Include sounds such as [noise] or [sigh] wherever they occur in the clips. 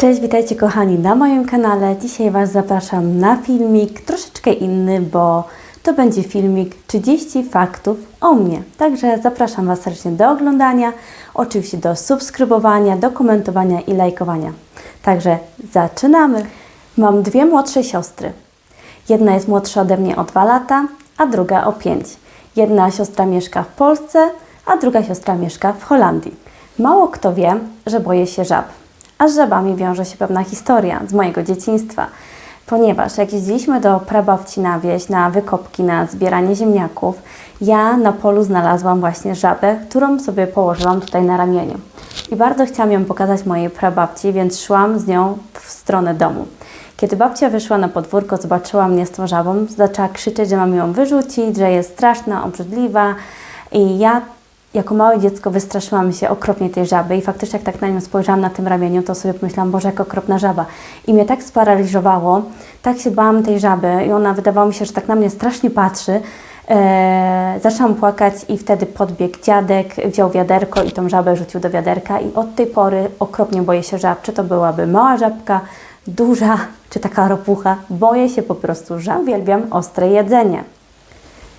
Cześć, witajcie kochani na moim kanale. Dzisiaj Was zapraszam na filmik troszeczkę inny, bo to będzie filmik 30 faktów o mnie. Także zapraszam Was serdecznie do oglądania, oczywiście do subskrybowania, do komentowania i lajkowania. Także zaczynamy. Mam dwie młodsze siostry. Jedna jest młodsza ode mnie o 2 lata, a druga o 5. Jedna siostra mieszka w Polsce, a druga siostra mieszka w Holandii. Mało kto wie, że boję się żab. A z żabami wiąże się pewna historia z mojego dzieciństwa. Ponieważ jak jeździliśmy do prababci na wieś, na wykopki, na zbieranie ziemniaków, ja na polu znalazłam właśnie żabę, którą sobie położyłam tutaj na ramieniu. I bardzo chciałam ją pokazać mojej prababci, więc szłam z nią w stronę domu. Kiedy babcia wyszła na podwórko, zobaczyła mnie z tą żabą, zaczęła krzyczeć, że mam ją wyrzucić, że jest straszna, obrzydliwa. I ja jako małe dziecko wystraszyłam się okropnie tej żaby i faktycznie jak tak na nią spojrzałam na tym ramieniu, to sobie pomyślałam, Boże, jak okropna żaba. I mnie tak sparaliżowało, tak się bałam tej żaby i ona wydawało mi się, że tak na mnie strasznie patrzy. Eee, zaczęłam płakać i wtedy podbiegł dziadek, wziął wiaderko i tą żabę rzucił do wiaderka i od tej pory okropnie boję się żab. Czy to byłaby mała żabka, duża, czy taka ropucha. Boję się po prostu żab. Uwielbiam ostre jedzenie.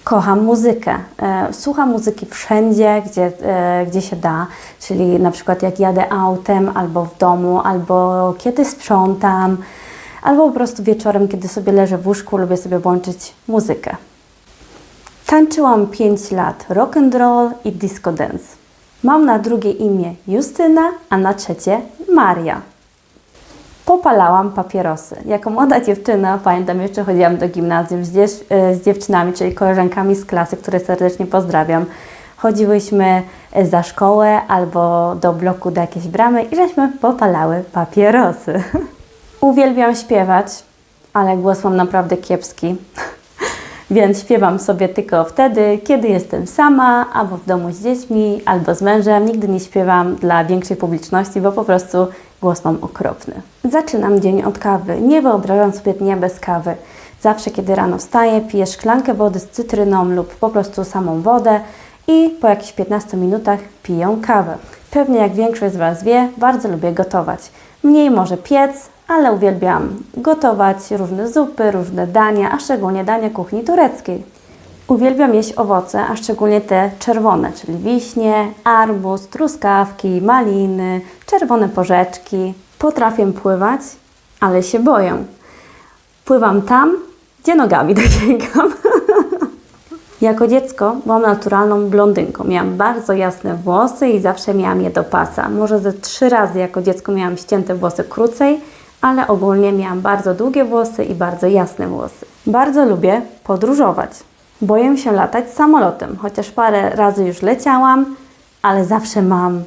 Kocham muzykę. E, Słucham muzyki wszędzie, gdzie, e, gdzie się da, czyli na przykład jak jadę autem, albo w domu, albo kiedy sprzątam, albo po prostu wieczorem, kiedy sobie leżę w łóżku, lubię sobie włączyć muzykę. Tańczyłam 5 lat rock and roll i disco dance. Mam na drugie imię Justyna, a na trzecie Maria. Popalałam papierosy. Jako młoda dziewczyna, pamiętam jeszcze chodziłam do gimnazjum z, dziew- e, z dziewczynami, czyli koleżankami z klasy, które serdecznie pozdrawiam. Chodziłyśmy e, za szkołę albo do bloku do jakiejś bramy i żeśmy popalały papierosy. [laughs] Uwielbiam śpiewać, ale głos mam naprawdę kiepski. [laughs] Więc śpiewam sobie tylko wtedy, kiedy jestem sama, albo w domu z dziećmi, albo z mężem. Nigdy nie śpiewam dla większej publiczności, bo po prostu głos mam okropny. Zaczynam dzień od kawy. Nie wyobrażam sobie dnia bez kawy. Zawsze, kiedy rano wstaję, piję szklankę wody z cytryną lub po prostu samą wodę i po jakichś 15 minutach piję kawę. Pewnie jak większość z Was wie, bardzo lubię gotować. Mniej może piec, ale uwielbiam gotować różne zupy, różne dania, a szczególnie dania kuchni tureckiej. Uwielbiam jeść owoce, a szczególnie te czerwone, czyli wiśnie, arbuz, truskawki, maliny, czerwone porzeczki. Potrafię pływać, ale się boję. Pływam tam, gdzie nogami [laughs] dosięgam. Jako dziecko byłam naturalną blondynką. Miałam bardzo jasne włosy i zawsze miałam je do pasa. Może ze trzy razy jako dziecko miałam ścięte włosy krócej, ale ogólnie miałam bardzo długie włosy i bardzo jasne włosy. Bardzo lubię podróżować. Boję się latać samolotem, chociaż parę razy już leciałam, ale zawsze mam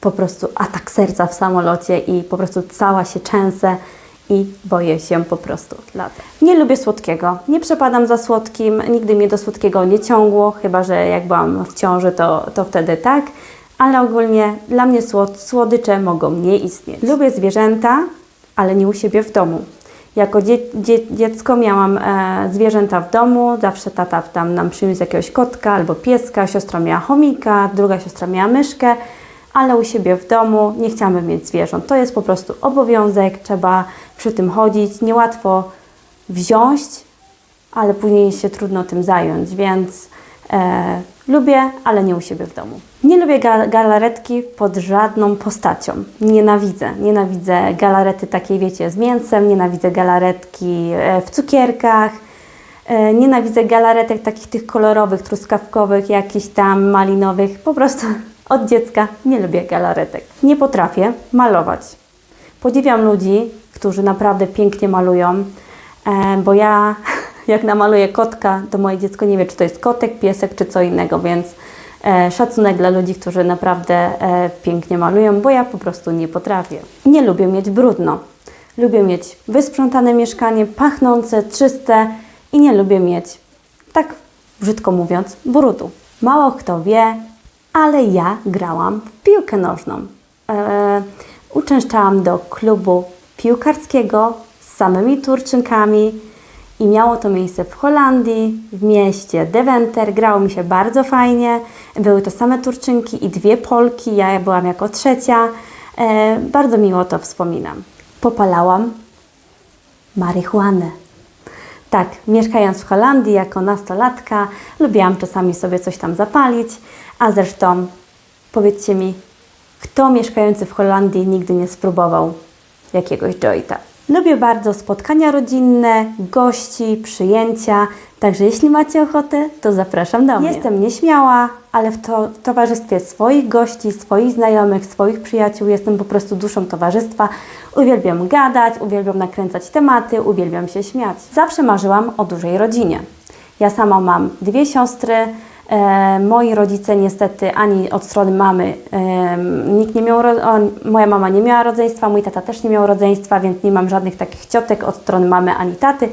po prostu atak serca w samolocie i po prostu cała się trzęsę i boję się po prostu latać. Nie lubię słodkiego, nie przepadam za słodkim, nigdy mnie do słodkiego nie ciągło, chyba że jak byłam w ciąży, to, to wtedy tak, ale ogólnie dla mnie słod, słodycze mogą nie istnieć. Lubię zwierzęta, ale nie u siebie w domu. Jako dzie, dzie, dziecko miałam e, zwierzęta w domu, zawsze tata tam nam przyniósł jakiegoś kotka albo pieska, siostra miała chomika, druga siostra miała myszkę, ale u siebie w domu nie chciałam mieć zwierząt. To jest po prostu obowiązek, trzeba przy tym chodzić, niełatwo wziąć, ale później się trudno tym zająć, więc e, lubię, ale nie u siebie w domu. Nie lubię ga- galaretki pod żadną postacią. Nienawidzę. Nienawidzę galarety takiej, wiecie, z mięsem, nienawidzę galaretki e, w cukierkach, e, nienawidzę galaretek takich tych kolorowych, truskawkowych, jakichś tam malinowych. Po prostu [laughs] od dziecka nie lubię galaretek. Nie potrafię malować. Podziwiam ludzi, którzy naprawdę pięknie malują, e, bo ja jak namaluję kotka, to moje dziecko nie wie, czy to jest kotek, piesek, czy co innego, więc e, szacunek dla ludzi, którzy naprawdę e, pięknie malują, bo ja po prostu nie potrafię. Nie lubię mieć brudno. Lubię mieć wysprzątane mieszkanie, pachnące, czyste i nie lubię mieć, tak brzydko mówiąc, brudu. Mało kto wie, ale ja grałam w piłkę nożną. E, uczęszczałam do klubu piłkarskiego z samymi Turczynkami i miało to miejsce w Holandii, w mieście Deventer. Grało mi się bardzo fajnie. Były to same Turczynki i dwie Polki. Ja byłam jako trzecia. E, bardzo miło to wspominam. Popalałam marihuanę. Tak, mieszkając w Holandii jako nastolatka, lubiłam czasami sobie coś tam zapalić, a zresztą powiedzcie mi, kto mieszkający w Holandii nigdy nie spróbował jakiegoś jointa? Lubię bardzo spotkania rodzinne, gości, przyjęcia, także jeśli macie ochotę, to zapraszam do mnie. Jestem nieśmiała, ale w, to, w towarzystwie swoich gości, swoich znajomych, swoich przyjaciół jestem po prostu duszą towarzystwa. Uwielbiam gadać, uwielbiam nakręcać tematy, uwielbiam się śmiać. Zawsze marzyłam o dużej rodzinie. Ja sama mam dwie siostry. E, moi rodzice niestety ani od strony mamy nikt nie miał, moja mama nie miała rodzeństwa, mój tata też nie miał rodzeństwa, więc nie mam żadnych takich ciotek od strony mamy ani taty.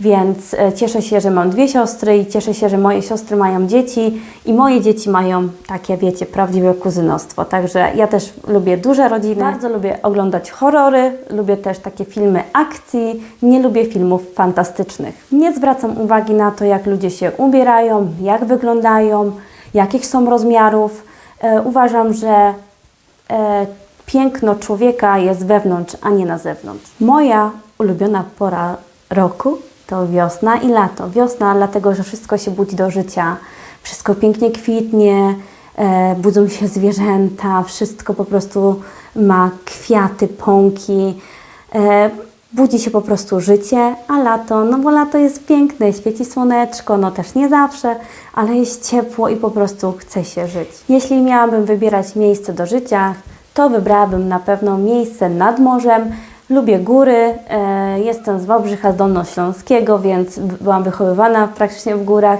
Więc e, cieszę się, że mam dwie siostry i cieszę się, że moje siostry mają dzieci i moje dzieci mają takie, wiecie, prawdziwe kuzynostwo. Także ja też lubię duże rodziny, bardzo lubię oglądać horrory, lubię też takie filmy akcji, nie lubię filmów fantastycznych. Nie zwracam uwagi na to, jak ludzie się ubierają, jak wyglądają, jakich są rozmiarów. E, uważam, że e, piękno człowieka jest wewnątrz, a nie na zewnątrz. Moja ulubiona pora roku to wiosna i lato. Wiosna, dlatego że wszystko się budzi do życia, wszystko pięknie kwitnie, e, budzą się zwierzęta, wszystko po prostu ma kwiaty, pąki. E, budzi się po prostu życie, a lato, no bo lato jest piękne, świeci słoneczko, no też nie zawsze, ale jest ciepło i po prostu chce się żyć. Jeśli miałabym wybierać miejsce do życia, to wybrałabym na pewno miejsce nad morzem. Lubię góry, e, jestem z Wałbrzycha, z Dolnośląskiego, więc byłam wychowywana praktycznie w górach,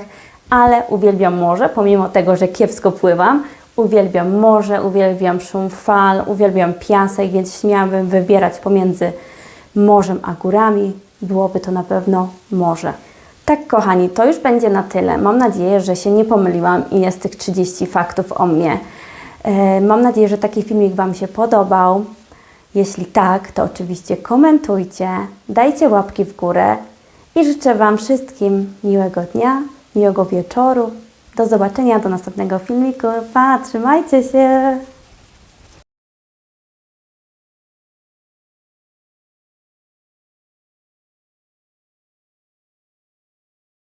ale uwielbiam morze, pomimo tego, że kiepsko pływam. Uwielbiam morze, uwielbiam szum fal, uwielbiam piasek, więc jeśli miałabym wybierać pomiędzy morzem a górami, byłoby to na pewno morze. Tak, kochani, to już będzie na tyle. Mam nadzieję, że się nie pomyliłam i jest tych 30 faktów o mnie. E, Mam nadzieję, że taki filmik Wam się podobał. Jeśli tak, to oczywiście komentujcie, dajcie łapki w górę i życzę Wam wszystkim miłego dnia, miłego wieczoru. Do zobaczenia do następnego filmiku. Pa, trzymajcie się!